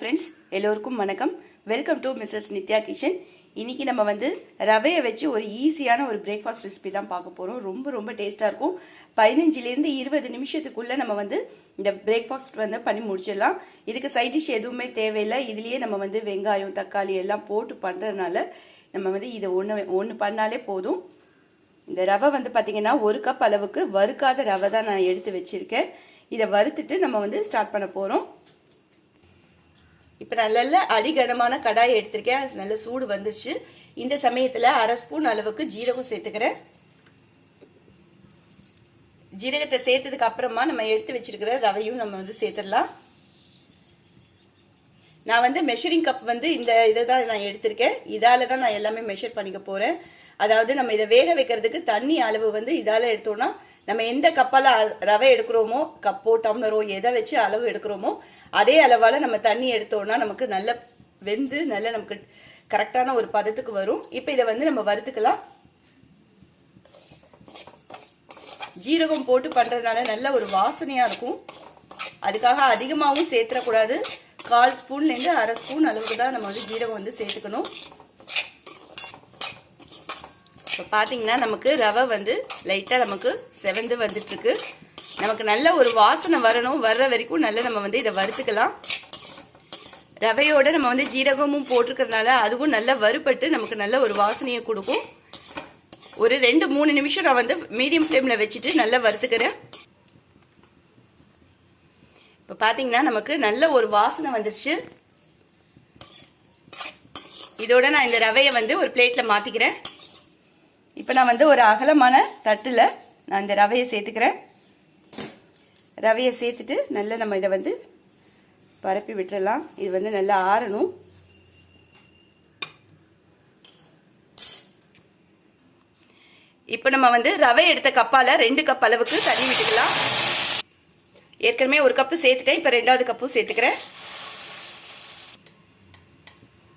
Friends எல்லோருக்கும் வணக்கம். Welcome to missus Nithya kitchen இன்னைக்கு நம்ம வந்து ரவையை வச்சு ஒரு ஈஸியான ஒரு பிரேக்ஃபாஸ்ட் ரெசிபி தான் பார்க்க போகிறோம் ரொம்ப ரொம்ப டேஸ்ட்டாக இருக்கும். பதினஞ்சுலேருந்து இருபது நிமிஷத்துக்குள்ளே நம்ம வந்து இந்த பிரேக்ஃபாஸ்ட் வந்து பண்ணி முடிச்சிடலாம். இதுக்கு சைட் டிஷ் எதுவுமே தேவையில்லை. இதுலேயே நம்ம வந்து வெங்காயம் தக்காளி எல்லாம் போட்டு பண்ணுறதுனால நம்ம வந்து இதை ஒன்று ஒன்று பண்ணாலே போதும். இந்த ரவை வந்து பார்த்திங்கன்னா ஒரு கப் அளவுக்கு வறுக்காத ரவை தான் நான் எடுத்து வச்சுருக்கேன். இதை வறுத்துட்டு நம்ம வந்து ஸ்டார்ட் பண்ண போகிறோம் இப்போ நான் நல்ல அடிகனமான கடாயை எடுத்திருக்கேன். நல்ல சூடு வந்துருச்சு. இந்த சமயத்தில் அரை ஸ்பூன் அளவுக்கு ஜீரகம் சேர்த்துக்கிறேன். ஜீரகத்தை சேர்த்ததுக்கு அப்புறமா நம்ம எடுத்து வச்சிருக்கிற ரவையும் நம்ம வந்து சேர்த்துடலாம். நான் வந்து மெஷரிங் கப் வந்து இந்த இதை தான் நான் எடுத்திருக்கேன். இதால தான் நான் எல்லாமே மெஷர் பண்ணிக்க போகிறேன் அதாவது நம்ம இதை வேக வைக்கிறதுக்கு தண்ணி அளவு வந்து இதால் எடுத்தோம்னா நம்ம எந்த கப்பால் ரவை எடுக்கிறோமோ கப்போ டம்ளரோ எதை வச்சு அளவு எடுக்கிறோமோ அதே அளவால் நம்ம தண்ணி எடுத்தோம்னா நமக்கு நல்ல வெந்து நல்ல நமக்கு கரெக்டான ஒரு பதத்துக்கு வரும். இப்போ இதை வந்து நம்ம வறுத்துக்கலாம். ஜீரகம் போட்டு பண்ணுறதுனால நல்ல ஒரு வாசனையாக இருக்கும். அதுக்காக அதிகமாகவும் சேர்த்துடக்கூடாது. கால் ஸ்பூன்லேருந்து அரை ஸ்பூன் அளவுக்கு தான் நம்ம வந்து ஜீரகம் வந்து சேர்த்துக்கணும். இப்போ பார்த்தீங்கன்னா நமக்கு ரவை வந்து லைட்டாக நமக்கு செவந்து வந்துட்டுருக்கு. நமக்கு நல்ல ஒரு வாசனை வரணும். வர்ற வரைக்கும் நல்ல நம்ம வந்து இதை வறுத்துக்கலாம். ரவையோடு நம்ம வந்து ஜீரகமும் போட்டிருக்கிறதுனால அதுவும் நல்லா வறுபட்டு நமக்கு நல்ல ஒரு வாசனையை கொடுக்கும். ஒரு ரெண்டு மூணு நிமிஷம் நான் வந்து மீடியம் ஃப்ளேமில் வச்சுட்டு நல்லா வறுத்துக்கிறேன். இப்போ பார்த்தீங்கன்னா நமக்கு நல்ல ஒரு வாசனை வந்துருச்சு. இதோட நான் இந்த ரவையை வந்து ஒரு பிளேட்டில் மாற்றிக்கிறேன் இப்போ நான் வந்து ஒரு அகலமான தட்டில் நான் இந்த ரவையை சேர்த்துக்கிறேன். ரவையை சேர்த்துட்டு நல்லா நம்ம இதை வந்து பரப்பி விட்டுறலாம். இது வந்து நல்லா ஆறணும். இப்போ நம்ம வந்து ரவை எடுத்த கப்பால் ரெண்டு கப் அளவுக்கு தண்ணி விட்டுக்கலாம். ஏற்கனவே ஒரு கப்பு சேர்த்துட்டேன். இப்போ ரெண்டாவது கப்பும் சேர்த்துக்கிறேன்.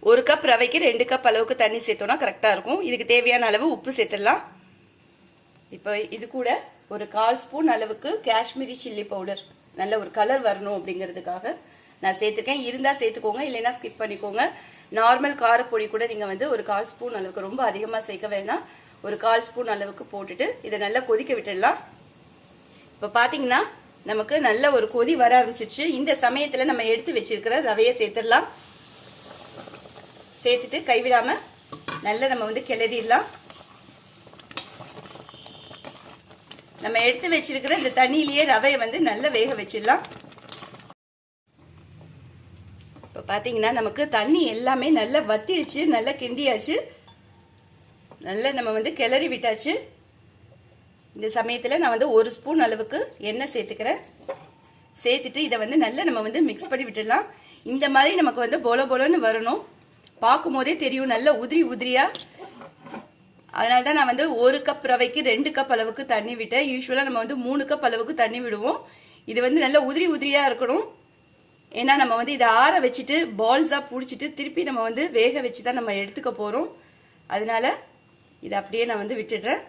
ஒரு கப் ரவைக்கு ரெண்டு கப் அளவுக்கு தண்ணி சேர்த்தோன்னா கரெக்டாக இருக்கும். இதுக்கு தேவையான அளவு உப்பு சேர்த்துடலாம். இப்போ இது கூட ஒரு கால் ஸ்பூன் அளவுக்கு காஷ்மீரி சில்லி பவுடர். நல்ல ஒரு கலர் வரணும் அப்படிங்கிறதுக்காக நான் சேர்த்துருக்கேன். இருந்தால் சேர்த்துக்கோங்க இல்லைன்னா ஸ்கிப் பண்ணிக்கோங்க. நார்மல் காரப்பொடி கூட நீங்கள் வந்து ஒரு கால் ஸ்பூன் அளவுக்கு ரொம்ப அதிகமாக சேர்க்க வேணாம். ஒரு கால் ஸ்பூன் அளவுக்கு போட்டுட்டு இதை நல்லா கொதிக்க விட்டுடலாம். இப்போ பார்த்தீங்கன்னா நமக்கு நல்ல ஒரு கொதி வர ஆரம்பிச்சிருச்சு. இந்த சமயத்தில் நம்ம எடுத்து வச்சிருக்கிற ரவையை சேர்த்துடலாம். சேர்த்துட்டு கைவிடாமல் நல்லா நம்ம வந்து கிளறிடலாம். நம்ம எடுத்து வச்சிருக்கிற இந்த தண்ணியிலேயே ரவையை வந்து நல்லா வேக வச்சிடலாம். இப்போ பார்த்தீங்கன்னா நமக்கு தண்ணி எல்லாமே நல்லா வத்திடுச்சு நல்லா கிண்டியாச்சு. நல்லா நம்ம வந்து கிளறி விட்டாச்சு. இந்த சமயத்தில் நான் வந்து ஒரு ஸ்பூன் அளவுக்கு எண்ணெய் சேர்த்துக்கிறேன். சேர்த்துட்டு இதை வந்து நல்லா நம்ம வந்து மிக்ஸ் பண்ணி விட்டுடலாம். இந்த மாதிரி நமக்கு வந்து பொல பொலன்னு வரணும். பார்க்கும் போதே தெரியும் நல்ல உதிரி உதிரியா? அதனால தான் நான் வந்து ஒரு கப் ரவைக்கு ரெண்டு கப் அளவுக்கு தண்ணி விட்டேன். யூஸ்வலாக நம்ம வந்து மூணு கப் அளவுக்கு தண்ணி விடுவோம். இது வந்து நல்ல உதிரி உதிரியாக இருக்கணும். ஏன்னா நம்ம வந்து இதை ஆற வச்சுட்டு பால்ஸாக பிடிச்சிட்டு திருப்பி நம்ம வந்து வேக வச்சு தான் நம்ம எடுத்துக்க போகிறோம் அதனால இதை அப்படியே நான் வந்து விட்டுடுறேன்.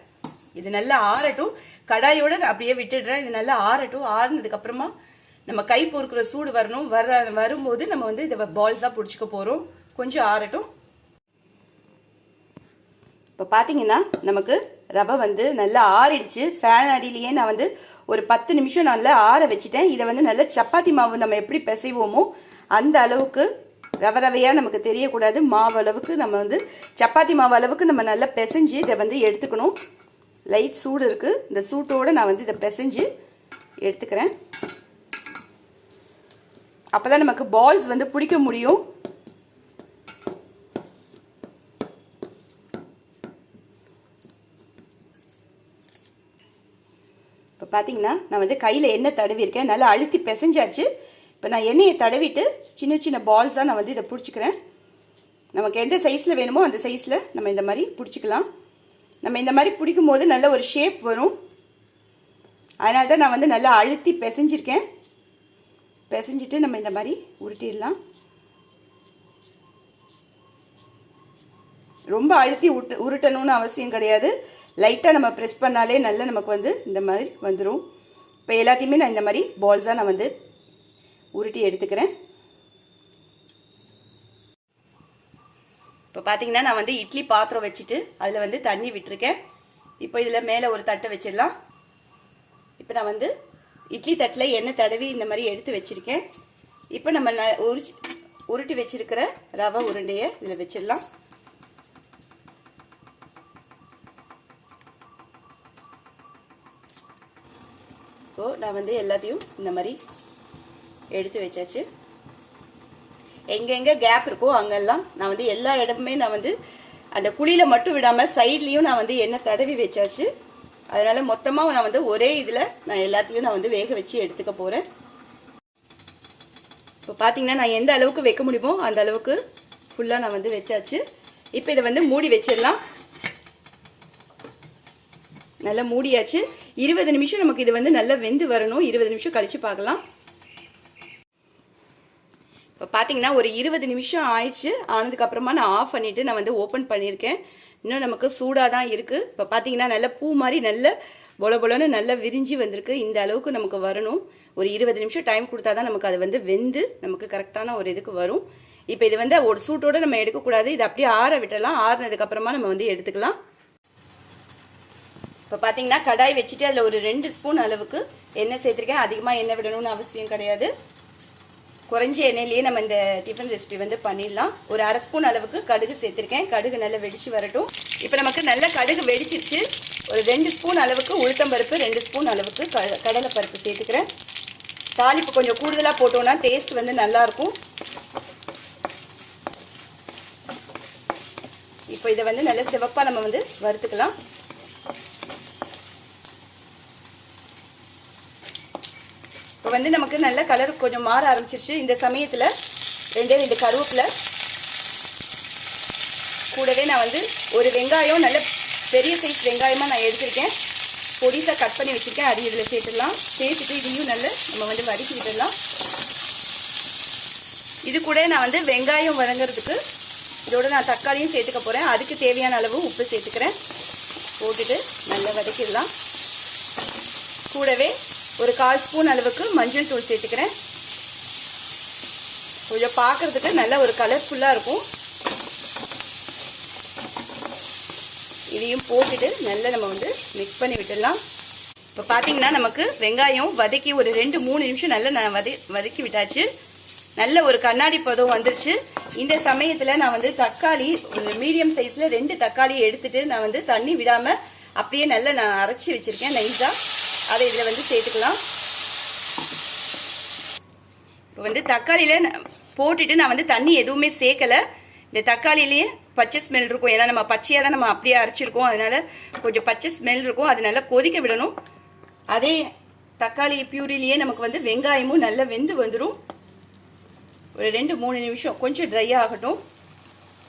இது நல்லா ஆறட்டும். கடாயோட நான் அப்படியே விட்டுடுறேன். இது நல்லா ஆறட்டும். ஆறுனதுக்கப்புறமா நம்ம கை பொறுக்கிற சூடு வரணும். வர வரும்போது நம்ம வந்து இதை பால்ஸாக பிடிச்சிக்க போகிறோம் கொஞ்சம் ஆறட்டும். இப்போ பார்த்தீங்கன்னா நமக்கு ரவை வந்து நல்லா ஆறிடுச்சு. ஃபேன் அடியிலேயே நான் வந்து ஒரு பத்து நிமிஷம் நல்லா ஆற வச்சுட்டேன். இதை வந்து நல்லா சப்பாத்தி மாவு நம்ம எப்படி பிசைவோமோ அந்த அளவுக்கு ரவை ரவையாக நமக்கு தெரியக்கூடாது. மாவு அளவுக்கு நம்ம வந்து சப்பாத்தி மாவு அளவுக்கு நம்ம நல்லா பிசைஞ்சு இதை வந்து எடுத்துக்கணும். லைட் சூடு இருக்குது இந்த சூட்டோடு நான் வந்து இதை பிசைஞ்சு எடுத்துக்கிறேன். அப்போ தான் நமக்கு பால்ஸ் வந்து பிடிக்க முடியும். இப்போ பார்த்தீங்கன்னா நான் வந்து கையில் எண்ணெய் தடவிருக்கேன் நல்லா அழுத்தி பிசைஞ்சாச்சு. இப்போ நான் எண்ணெயை தடவிட்டு சின்ன சின்ன பால்ஸாக நான் வந்து இதை பிடிச்சிக்கிறேன். நமக்கு எந்த சைஸில் வேணுமோ அந்த சைஸில் நம்ம இந்த மாதிரி பிடிச்சிக்கலாம். நம்ம இந்த மாதிரி பிடிக்கும் போது நல்ல ஒரு ஷேப் வரும். அதனால தான் நான் வந்து நல்லா அழுத்தி பிசைஞ்சிருக்கேன். பிசைஞ்சிட்டு நம்ம இந்த மாதிரி உருட்டிடலாம். ரொம்ப அழுத்தி உருட்டணும்னு அவசியம் கிடையாது. லைட்டாக நம்ம ப்ரெஸ் பண்ணாலே நல்லா நமக்கு வந்து இந்த மாதிரி வந்துடும் இப்போ எல்லாத்தையுமே நான் இந்த மாதிரி பால்ஸாக நான் வந்து உருட்டி எடுத்துக்கிறேன். இப்போ பார்த்தீங்கன்னா நான் வந்து இட்லி பாத்திரம் வச்சுட்டு அதில் வந்து தண்ணி விட்டுருக்கேன். இப்போ இதில் மேலே ஒரு தட்டை வச்சிடலாம். இப்போ நான் வந்து இட்லி தட்டில் எண்ணெய் தடவி இந்த மாதிரி எடுத்து வச்சுருக்கேன். இப்போ நம்ம ந உரிச்சு உருட்டி வச்சிருக்கிற ரவை உருண்டையை இதில் வச்சிடலாம். இப்போ நான் வந்து எல்லாத்தையும் இந்த மாதிரி எடுத்து வச்சாச்சு. எங்கெங்க கேப் இருக்கோ அங்கெல்லாம் நான் வந்து எல்லா இடமுமே நான் வந்து அந்த குழியில மட்டும் விடாம சைட்லயும் நான் வந்து எண்ணெய் தடவி வச்சாச்சு. அதனால மொத்தமா நான் வந்து ஒரே இதுல நான் எல்லாத்தையும் நான் வந்து வேக வச்சு எடுத்துக்க போறேன். இப்போ பார்த்தீங்கன்னா நான் எந்த அளவுக்கு வைக்க முடியுமோ அந்த அளவுக்கு ஃபுல்லாக நான் வந்து வச்சாச்சு. இப்போ இதை வந்து மூடி வச்சிடலாம். நல்லா மூடியாச்சு. இருபது நிமிஷம் நமக்கு இது வந்து நல்லா வெந்து வரணும். இருபது நிமிஷம் கழிச்சு பார்க்கலாம். இப்போ பார்த்தீங்கன்னா ஒரு இருபது நிமிஷம் ஆயிடுச்சு. ஆனதுக்கப்புறமா நான் ஆஃப் பண்ணிவிட்டு நான் வந்து ஓப்பன் பண்ணியிருக்கேன். இன்னும் நமக்கு சூடாக தான் இருக்குது இப்போ பார்த்தீங்கன்னா நல்ல பூ மாதிரி நல்ல பொல பொலன்னு நல்லா விரிஞ்சு வந்திருக்கு. இந்த அளவுக்கு நமக்கு வரணும். ஒரு இருபது நிமிஷம் டைம் கொடுத்தா தான் நமக்கு அது வந்து வெந்து நமக்கு கரெக்டான ஒரு இதுக்கு வரும். இப்போ இது வந்து ஒரு சூட்டோட நம்ம எடுக்கக்கூடாது. இது அப்படியே ஆற விட்டலாம் ஆறினதுக்கப்புறமா நம்ம வந்து எடுத்துக்கலாம். இப்போ பார்த்தீங்கன்னா கடாய் வச்சுட்டு அதில் ஒரு ரெண்டு ஸ்பூன் அளவுக்கு எண்ணெய் சேர்த்துருக்கேன். அதிகமாக எண்ணெய் விடணும்னு அவசியம் கிடையாது. குறைஞ்ச எண்ணெயிலேயே நம்ம இந்த டிஃபன் ரெசிபி வந்து பண்ணிடலாம். ஒரு அரை ஸ்பூன் அளவுக்கு கடுகு சேர்த்துருக்கேன். கடுகு நல்லா வெடிச்சு வரட்டும். இப்போ நமக்கு நல்ல கடுகு வெடிச்சிருச்சு. ஒரு ரெண்டு ஸ்பூன் அளவுக்கு உளுத்தம்பருப்பு ரெண்டு ஸ்பூன் அளவுக்கு க கடலைப்பருப்பு சேர்த்துக்கிறேன். தாளிப்பு கொஞ்சம் கூடுதலாக போட்டோம்னா டேஸ்ட் வந்து நல்லாயிருக்கும் இப்போ இதை வந்து நல்ல சிவப்பாக நம்ம வந்து வறுத்துக்கலாம். இப்போ வந்து நமக்கு நல்ல கலர் கொஞ்சம் மாற ஆரம்பிச்சிருச்சு. இந்த சமயத்தில் ரெண்டே ரெண்டு கருவேப்பிலை. கூடவே நான் வந்து ஒரு வெங்காயம் நல்ல பெரிய சைஸ் வெங்காயமாக நான் எடுத்திருக்கேன். பொடிசாக கட் பண்ணி வச்சுருக்கேன். அது இதில் சேர்த்துடலாம். சேர்த்துட்டு இதையும் நல்ல நம்ம வந்து வதக்கி விட்டுடலாம். இது கூட நான் வந்து வெங்காயம் வதங்கிறதுக்கு இதோட நான் தக்காளியும் சேர்த்துக்க போகிறேன் அதுக்கு தேவையான அளவு உப்பு சேர்த்துக்கிறேன். போட்டுட்டு நல்லா வதக்கிடலாம். கூடவே ஒரு கால் ஸ்பூன் அளவுக்கு மஞ்சள் தூள் சேர்த்துக்கிறேன். கொஞ்சம் பார்க்குறதுக்கு நல்ல ஒரு கலர்ஃபுல்லாக இருக்கும். இதையும் போட்டுட்டு நல்லா நம்ம வந்து மிக்ஸ் பண்ணி விட்டுடலாம். இப்போ பார்த்தீங்கன்னா நமக்கு வெங்காயம் வதக்கி ஒரு ரெண்டு மூணு நிமிஷம் நல்லா நான் வத வதக்கி விட்டாச்சு. நல்ல ஒரு கண்ணாடி பதம் வந்துருச்சு. இந்த சமயத்தில் நான் வந்து தக்காளி ஒரு மீடியம் சைஸில் ரெண்டு தக்காளியை எடுத்துட்டு நான் வந்து தண்ணி விடாமல் அப்படியே நல்லா நான் அரைச்சி வச்சுருக்கேன் நைஸாக அதை இதில் வந்து சேர்த்துக்கலாம். இப்போ வந்து தக்காளியில் போட்டுட்டு நான் வந்து தண்ணி எதுவுமே சேர்க்கலை. இந்த தக்காளிலேயே பச்சை ஸ்மெல் இருக்கும். ஏன்னா நம்ம பச்சையாக தான் நம்ம அப்படியே அரைச்சிருக்கோம். அதனால கொஞ்சம் பச்சை ஸ்மெல் இருக்கும். அது நல்லா கொதிக்க விடணும். அதே தக்காளி பியூரிலேயே நமக்கு வந்து வெங்காயமும் நல்லா வெந்து வந்துடும் ஒரு ரெண்டு மூணு நிமிஷம் கொஞ்சம் ட்ரை ஆகட்டும்.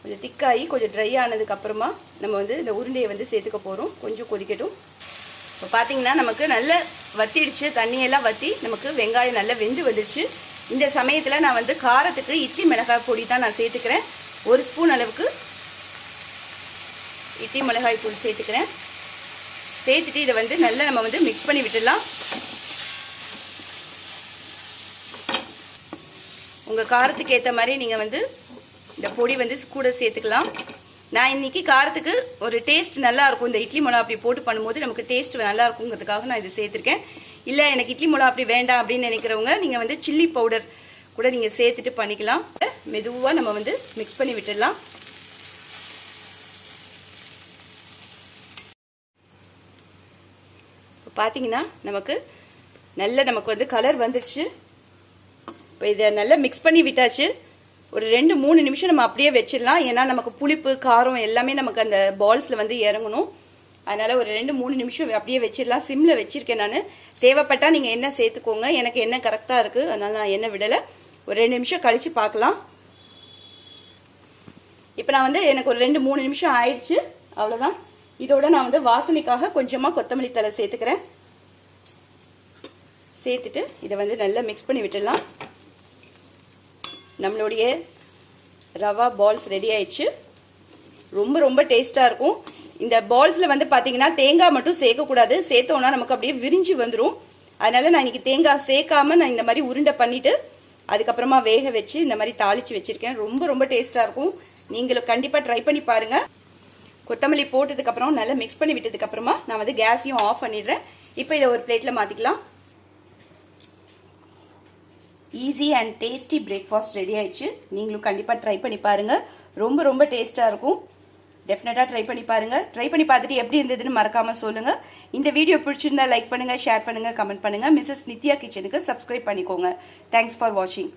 கொஞ்சம் திக்காகி கொஞ்சம் ட்ரை ஆனதுக்கப்புறமா நம்ம வந்து இந்த உருண்டையை வந்து சேர்த்துக்க போகிறோம் கொஞ்சம் கொதிக்கட்டும். இப்போ பார்த்தீங்கன்னா நமக்கு நல்ல வத்திடுச்சு தண்ணியெல்லாம் வற்றி நமக்கு வெங்காயம் நல்லா வெந்து வந்துடுச்சு. இந்த சமயத்தில் நான் வந்து காரத்துக்கு இட்லி மிளகாய் பொடி தான் நான் சேர்த்துக்கிறேன். ஒரு ஸ்பூன் அளவுக்கு இட்லி மிளகாய் பொடி சேர்த்துக்கிறேன். சேர்த்துட்டு இதை வந்து நல்லா நம்ம வந்து மிக்ஸ் பண்ணி விட்டுடலாம். உங்கள் காரத்துக்கு ஏற்ற மாதிரி நீங்கள் வந்து இந்த பொடி வந்து கூட சேர்த்துக்கலாம். நான் இன்னைக்கு காரத்துக்கு ஒரு டேஸ்ட் நல்லா இருக்கும் இந்த இட்லி மிளகா அப்படி போட்டு பண்ணும்போது நமக்கு டேஸ்ட் நல்லா இருக்குங்கிறதுக்காக நான் இது சேர்த்துருக்கேன். இல்லை எனக்கு இட்லி மிளகா அப்படி வேண்டாம் அப்படின்னு நினைக்கிறவங்க நீங்கள் வந்து சில்லி பவுடர் கூட நீங்கள் சேர்த்துட்டு பண்ணிக்கலாம். மெதுவாக நம்ம வந்து மிக்ஸ் பண்ணி விட்டுடலாம். இப்போ பார்த்தீங்கன்னா நமக்கு நல்ல நமக்கு வந்து கலர் வந்துடுச்சு இப்போ இதை நல்லா மிக்ஸ் பண்ணி விட்டாச்சு. ஒரு ரெண்டு மூணு நிமிஷம் நம்ம அப்படியே வச்சிடலாம். ஏன்னா நமக்கு புளிப்பு காரம் எல்லாமே நமக்கு அந்த பால்ஸில் வந்து இறங்கணும். அதனால் ஒரு ரெண்டு மூணு நிமிஷம் அப்படியே வச்சிடலாம். சிம்மில் வச்சுருக்கேன் நான். தேவைப்பட்டால் நீங்கள் என்ன சேர்த்துக்கோங்க. எனக்கு என்ன கரெக்டாக இருக்குது அதனால் நான் என்ன விடலை. ஒரு ரெண்டு நிமிஷம் கழித்து பார்க்கலாம். இப்போ நான் வந்து எனக்கு ஒரு ரெண்டு மூணு நிமிஷம் ஆயிடுச்சு. அவ்வளோதான் இதோட நான் வந்து வாசனைக்காக கொஞ்சமாக கொத்தமல்லி தலை சேர்த்துக்கிறேன். சேர்த்துட்டு இதை வந்து நல்லா மிக்ஸ் பண்ணி விட்டுடலாம். நம்மளுடைய ரவா பால்ஸ் ரெடி ஆயிடுச்சு. ரொம்ப ரொம்ப டேஸ்ட்டாக இருக்கும். இந்த பால்ஸில் வந்து பார்த்தீங்கன்னா தேங்காய் மட்டும் சேர்க்கக்கூடாது. சேர்த்தோன்னா நமக்கு அப்படியே விரிஞ்சு வந்துடும் அதனால் நான் இன்னைக்கு தேங்காய் சேர்க்காம நான் இந்த மாதிரி உருண்டை பண்ணிவிட்டு அதுக்கப்புறமா வேக வச்சு இந்த மாதிரி தாளித்து வச்சுருக்கேன். ரொம்ப ரொம்ப டேஸ்ட்டாக இருக்கும். நீங்களும் கண்டிப்பாக ட்ரை பண்ணி பாருங்கள் கொத்தமல்லி போட்டதுக்கப்புறம் நல்லா மிக்ஸ் பண்ணி விட்டதுக்கப்புறமா நான் வந்து கேஸையும் ஆஃப் பண்ணிடுறேன். இப்போ இதை ஒரு பிளேட்டில் மாற்றிக்கலாம் easy and tasty breakfast ready ஆயிடுச்சு. நீங்களும் கண்டிப்பாக ட்ரை பண்ணி பாருங்கள் ரொம்ப ரொம்ப டேஸ்ட்டாக இருக்கும். டெஃபினட்டாக ட்ரை பண்ணி பாருங்கள் ட்ரை பண்ணி பார்த்துட்டு எப்படி இருந்ததுன்னு மறக்காமல் சொல்லுங்கள் இந்த வீடியோ பிடிச்சிருந்தா லைக் பண்ணுங்கள் ஷேர் பண்ணுங்கள் கமெண்ட் பண்ணுங்கள் மிஸ்ஸஸ் நித்யா கிச்சனுக்கு சப்ஸ்கிரைப் பண்ணிக்கோங்க. தேங்க்ஸ் ஃபார் வாட்சிங்